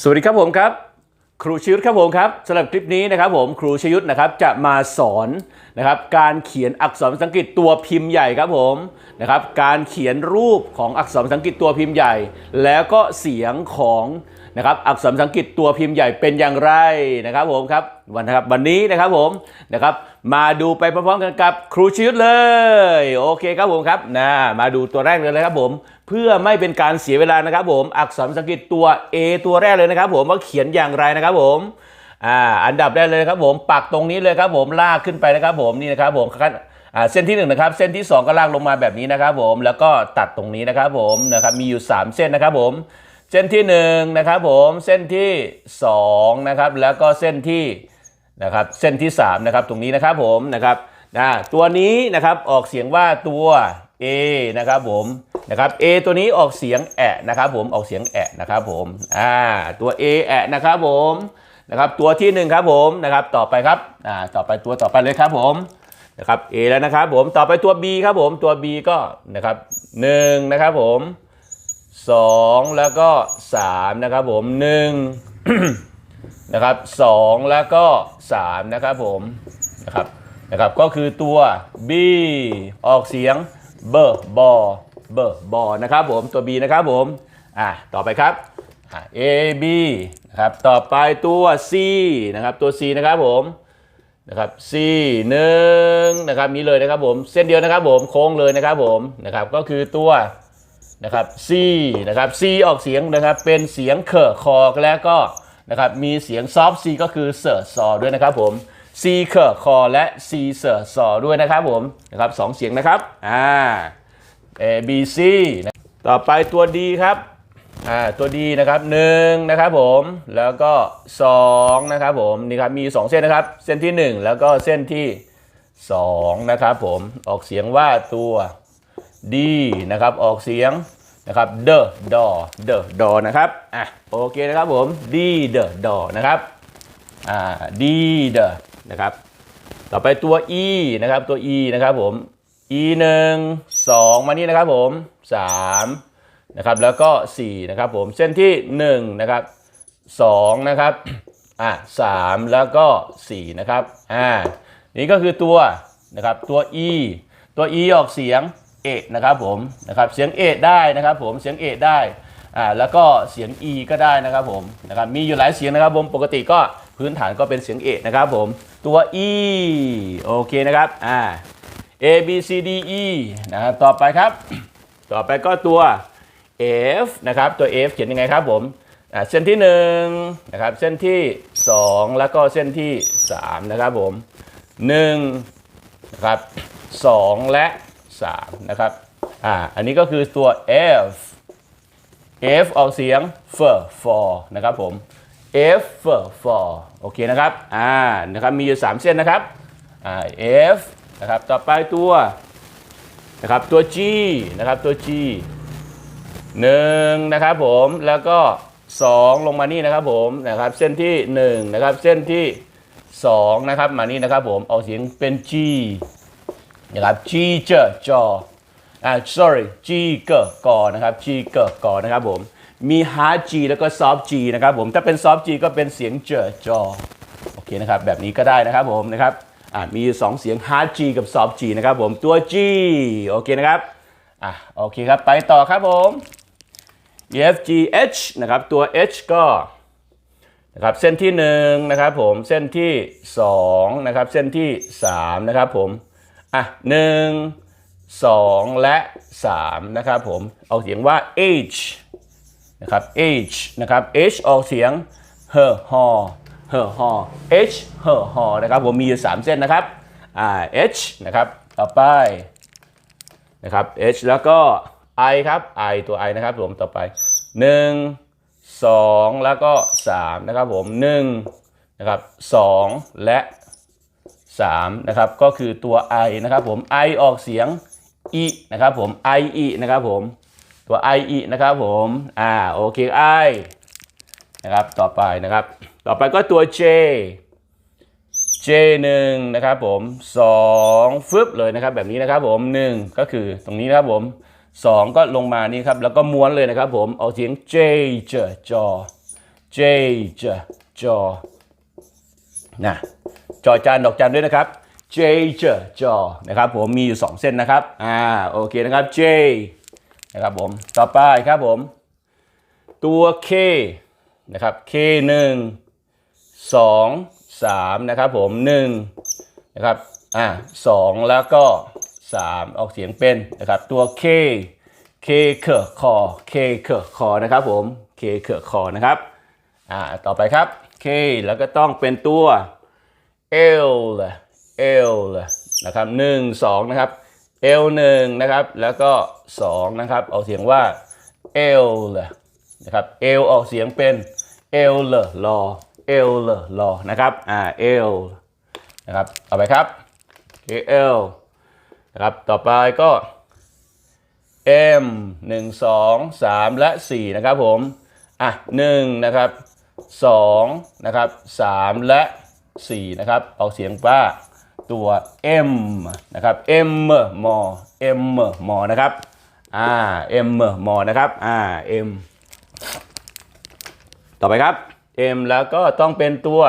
สวัสดีครับผมครับ ครูชยุทธครับผมครับสำหรับคลิปนี้นะครับผมครูชยุทธนะครับจะมาสอนนะครับการเขียนอักษรภาษาอังกฤษตัวพิมพ์ใหญ่ครับผมนะครับการเขียนรูปของอักษรภาษาอังกฤษตัวพิมพ์ใหญ่ แล้วก็เสียงของ นะครับอักษรภาษาอังกฤษตัวพิมพ์ใหญ่เป็นอย่างไรนะครับผมครับวันนะครับวันนี้นะครับผมนะครับมาดูไปพร้อมๆกันกับครูชยุทธเลย โอเคครับผมครับนะมาดูตัวแรกเลยนะครับผม เพื่อไม่เป็นการเสียเวลานะครับผมอักษรภาษาอังกฤษตัว A ตัวแรกเลยนะครับ ผมว่าเขียนอย่างไรนะครับผมอ่าอันดับแรกเลยครับผมปักตรงนี้เลยครับผมลากขึ้นไปนะครับผมนี่นะครับผมขั้นเส้นที่1นงนะครับเส้นที่ 2 ก็ลากลงมาแบบนี้นะครับผมแล้วก็ตัดตรงนี้นะครับผมนะครับมีอยู่ 3 เส้นนะครับผม เส้นที่1นะครับผมเส้นที่2นะครับแล้วก็เส้นที่นะครับเส้นที่3นะครับตรงนี้นะครับผมนะครับนะตัวนี้นะครับออกเสียงว่าตัว A นะครับผมนะครับ A ตัวนี้ออกเสียงแอะนะครับผมออกเสียงแอะนะครับผมอ่าตัว A แอะนะครับผมนะครับตัวที่หนึ่งครับผมนะครับต่อไปครับอ่าต่อไปตัวต่อไปเลยครับผมนะครับ A แล้วนะครับผมต่อไปตัว B ครับผมตัว B ก็นะครับหนึ่งนะครับผม สองแล้วก็สามนะครับผมหนึ่งนะครับสองแล้วก็สามนะครับผมนะครับนะครับก็คือตัว B ออกเสียงเบอร์บอเบอร์บอนะครับผมตัว B นะครับผมอะต่อไปครับอะ A B นะครับต่อไปตัว C นะครับตัว C นะครับผมนะครับ C หนึ่งนะครับนี้เลยนะครับผมเส้นเดียวนะครับผมโค้งเลยนะครับผมนะครับก็คือตัว นะครับ C นะครับ C ออกเสียงนะครับเป็นเสียงเคอคอแล้วก็นะครับมีเสียงซอฟ C ก็คือเสอซอด้วยนะครับผม C เคอคอและ C เสอซอด้วยนะครับผมนะครับสองเสียงนะครับอ่า A B C นะต่อไปตัว D ครับอ่าตัว D นะครับหนึ่งนะครับผมแล้วก็สองนะครับผมนี่ครับมีสองเส้นนะครับเส้นที่หนึ่งแล้วก็เส้นที่สองนะครับผมออกเสียงว่าตัวดีนะครับออกเสียง นะครับ the do the do นะครับอะโอเคนะครับผม d the do นะครับอ่า d the นะครับ ต่อไปตัว e นะครับตัว e นะครับผม e 1 2 มานี่นะครับผม 3 นะครับ แล้วก็ 4 นะครับผม เส้นที่ 1 นะครับ 2 นะครับอะ3แล้วก็ 4 นะครับอ่านี่ก็คือตัวนะครับตัว e ตัว e ออกเสียง เอะนะครับผมนะครับเสียงเอะได้นะครับผมเสียงเอะได้อ่าแล้วก็เสียง e ก็ได้นะครับผมนะครับมีอยู่หลายเสียงนะครับผมปกติก็พื้นฐานก็เป็นเสียงเอะนะครับผมตัว e โอเคนะครับอ่า a b c d e นะครับต่อไปครับ ต่อไปก็ตัว f นะครับตัว f เขียนยังไงครับผมเส้นที่1นะครับเส้นที่ 2 แล้วก็เส้นที่ 3 นะครับผม1นะครับ2และ 3 นะครับ อ่า อันนี้ก็คือตัว F F ออกเสียง f for นะครับผม F for for โอเคนะครับ อ่า นะครับ มีอยู่ 3 เส้นนะครับ อ่า F นะครับ ต่อไปตัว นะครับ ตัว G นะครับ ตัว G 1นะครับผม แล้วก็ 2 ลงมานี่นะครับผม นะครับ เส้นที่ 1 นะครับ เส้นที่ 2 นะครับ มานี่นะครับผมออกเสียงเป็น G นะครับ G เจอจออ่า sorry G เกอกอนะครับ G เกอกอนะครับผมมี hard G แล้วก็ soft G นะครับผมถ้าเป็น soft G ก็เป็นเสียงเจอจอโอเคนะครับแบบนี้ก็ได้นะครับผมนะครับอ่ามีอยู่สองเสียง hard G กับ soft G นะครับผมตัว G โอเคนะครับอะโอเคครับไปต่อครับผม E F G H นะครับตัว H ก็นะครับเส้นที่1นะครับผมเส้นที่2นะครับเส้นที่3นะครับผม อะ1 2และ3นะครับผมออกเสียงว่า H นะครับ H นะครับ H ออกเสียง her h her h H her h นะครับผมมีอยู่3เส้นนะครับอ่า H นะครับต่อไปนะครับ H แล้วก็ I ครับ I ตัว I นะครับผมต่อไป 1 2 แล้วก็ 3 นะครับผม1นะครับ2และ 3นะครับก็คือตัว I นะครับผม I ออกเสียง E นะครับผม I E นะครับผมตัว I E นะครับผมอ่าโอเค I นะครับต่อไปนะครับ ต่อไปก็ตัว J J 1นะครับผม2ฟึบเลยนะครับแบบนี้นะครับผม 1 ก็คือตรงนี้นะครับผม 2 ก็ลงมานี่ครับแล้วก็ม้วนเลยนะครับผมเอาเสียง J เจอจอ J จจอนะ จอจานดอกจันด้วยนะครับ J จจอนะครับผมมีอยู่ 2 เส้นนะครับอ่าโอเคนะครับ J นะครับผมต่อไปครับผม ตัว K นะครับ K 1 2 3นะครับผม1นะครับอ่า2แล้วก็ 3 ออกเสียงเป็นนะครับตัว K K เคอคอ K เคอคอนะครับผม K เคอคอนะครับอ่าต่อไปครับ K แล้วก็ต้องเป็นตัว L L นะครับ1 2นะครับ L 1นะครับ แล้วก็2นะครับออกเสียงว่า L นะครับ L ออกเสียงเป็น L เลรอ L เลรอนะครับอ่า L นะครับต่อไปครับ L นะครับต่อไปก็ M 1 2 3 และ 4 นะครับผม อะ1นะครับ2นะครับ3และ 4 นะครับออกเสียงว่าตัว M นะครับ M มอ M มอนะครับอ่า M มอนะครับอ่า M ต่อไปครับ M แล้วก็ต้องเป็นตัว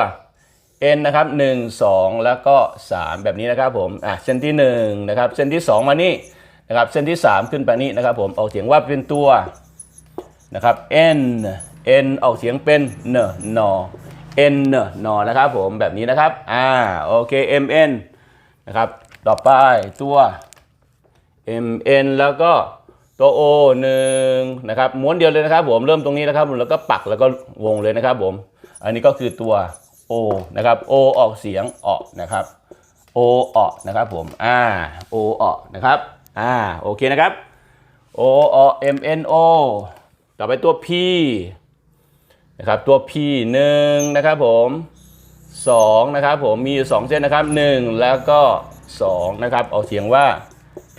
N นะครับ1 2 แล้วก็ 3 แบบนี้นะครับผมอะเส้นที่1นะครับเส้นที่ 2 มานี่นะครับเส้นที่ 3 ขึ้นไปนี่นะครับผมออกเสียงว่าเป็นตัวนะครับ N N ออกเสียงเป็นเนนอ N เนนอนะครับผมแบบนี้นะครับ อ่าโอเค M N นะครับต่อไปตัว M N แล้วก็ตัว O หนึ่งนะครับม้วนเดียวเลยนะครับ ผมเริ่มตรงนี้นะครับแล้วก็ปักแล้วก็วงเลยนะครับผม อันนี้ก็คือตัว O นะครับ O ออกเสียงออกนะครับ O ออกนะครับผมอ่า O ออกนะครับอ่าโอเคนะครับ O O M N O ต่อไปตัว P นะครับตัว P หนึ่งนะครับผมสองนะครับผมมีอยู่สองเส้นนะครับหนึ่งแล้วก็สองนะครับออกเสียงว่า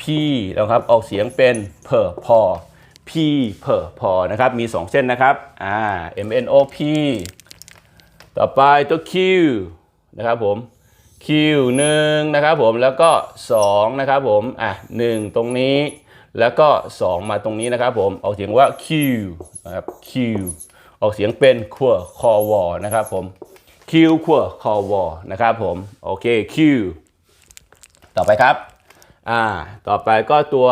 P นะครับออกเสียงเป็นเพอพอ P เพอพอนะครับมีสองเส้นนะครับอ่า M N O P ต่อไปตัว Q นะครับผม Q หนึ่งนะครับผมแล้วก็2นะครับผมอะหนึ่งตรงนี้ แล้วก็ 2 มาตรงนี้นะครับผมออกเสียงว่า Q นะครับ Q ออกเสียงเป็นครัวคอวอนะครับผม Q ครัวคอวอนะครับผมโอเค Q ต่อไปครับอ่าต่อไปก็ตัว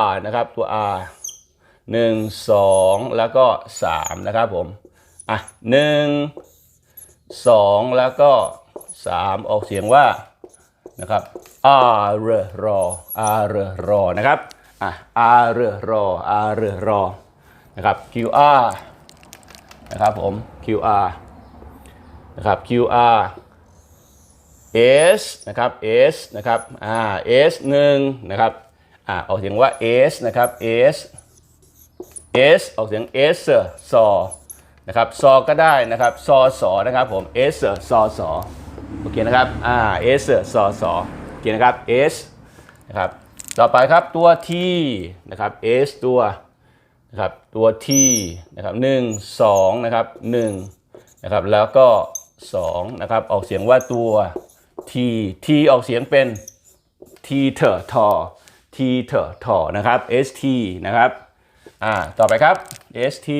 R นะครับตัว R 1 2 แล้วก็3นะครับผมอะหนึ่งสองแล้วก็สามออกเสียงว่านะครับ R เรรอ R เรรอนะครับอะ R เรรอ R เรรอนะครับ QR นะครับผม QR นะครับ QR S นะครับ S นะครับอ่า S หนึ่งนะครับอ่าออกเสียงว่า S นะครับ S S ออกเสียง S ซอนะครับซอก็ได้นะครับซอสอนะครับผม S ซอสอโอเคนะครับอ่า S ซอสอโอเคนะครับ S นะครับต่อไปครับตัว T นะครับ S ตัว นะครับตัว T นะครับหนึ่งสองนะครับหนึ่งนะครับแล้วก็สองนะครับออกเสียงว่าตัว T T ออกเสียงเป็น T เถอทอ T เถอทอนะครับ S T นะครับอ่าต่อไปครับ ST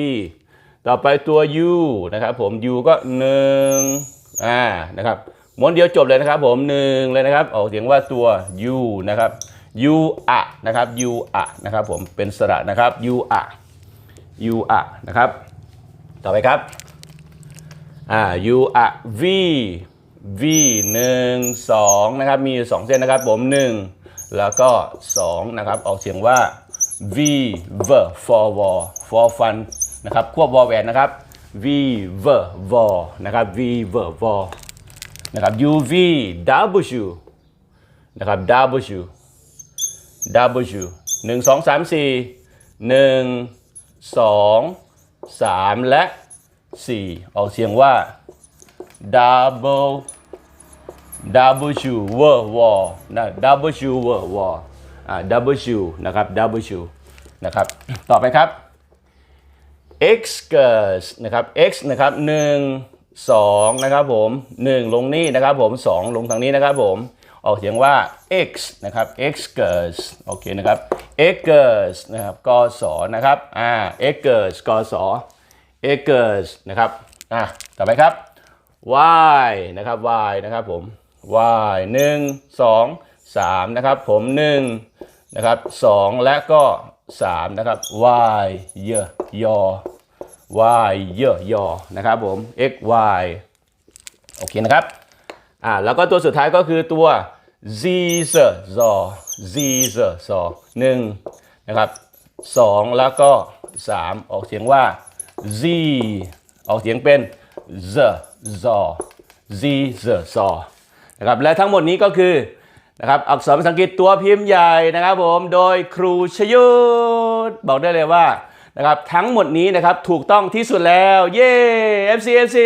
ต่อไปตัว U นะครับผม U ก็หนึ่งอ่านะครับม้วนเดียวจบเลยนะครับผมหนึ่งเลยนะครับ ออกเสียงว่าตัว U นะครับ U อะนะครับ U อะนะครับผมเป็นสระนะครับ U อะ U อะนะครับ ต่อไปครับอ่า U อะ V V หนึ่งสองนะครับ มีอยู่สองเส้นนะครับผมหนึ่งแล้วก็สองนะครับ ออกเสียงว่า V V for war for fun นะครับ ควบวอแหวนนะครับ V V V นะครับ V V V นะครับ U V W นะครับ W W หนึ่งสองสามสี่หนึ่ง 2 3 และ 4 ออกเสียงว่า double double shoe w o r w a l นะ double shoe w o r w a l อ่า double shoe นะครับ double shoe นะครับ ต่อไปครับ x g i r s นะครับ x นะครับ 1 2 นะครับผม 1 ลงนี่นะครับผม 2 ลงทางนี้นะครับผม ออกเสียงว่า x นะครับ x เกิดโอเคนะครับ x เกิดนะครับกศนะครับอ่า x เกิดกศ x เกิดนะครับอะต่อไปครับ y นะครับ y นะครับผม y หนึ่งสองสามนะครับผมหนึ่งนะครับสองและก็สามนะครับ y เยอะยอ y เยอะยอนะครับผม x y โอเคนะครับอ่าแล้วก็ตัวสุดท้ายก็คือตัว z z z z z z หนึ่งนะครับสองแล้วก็สามออกเสียงว่า z ออกเสียงเป็น z z z z z นะครับและทั้งหมดนี้ก็คือนะครับอักษรภาษาอังกฤษตัวพิมพ์ใหญ่นะครับผมโดยครูชยุทธบอกได้เลยว่านะครับทั้งหมดนี้นะครับถูกต้องที่สุดแล้ว เย้ FC FC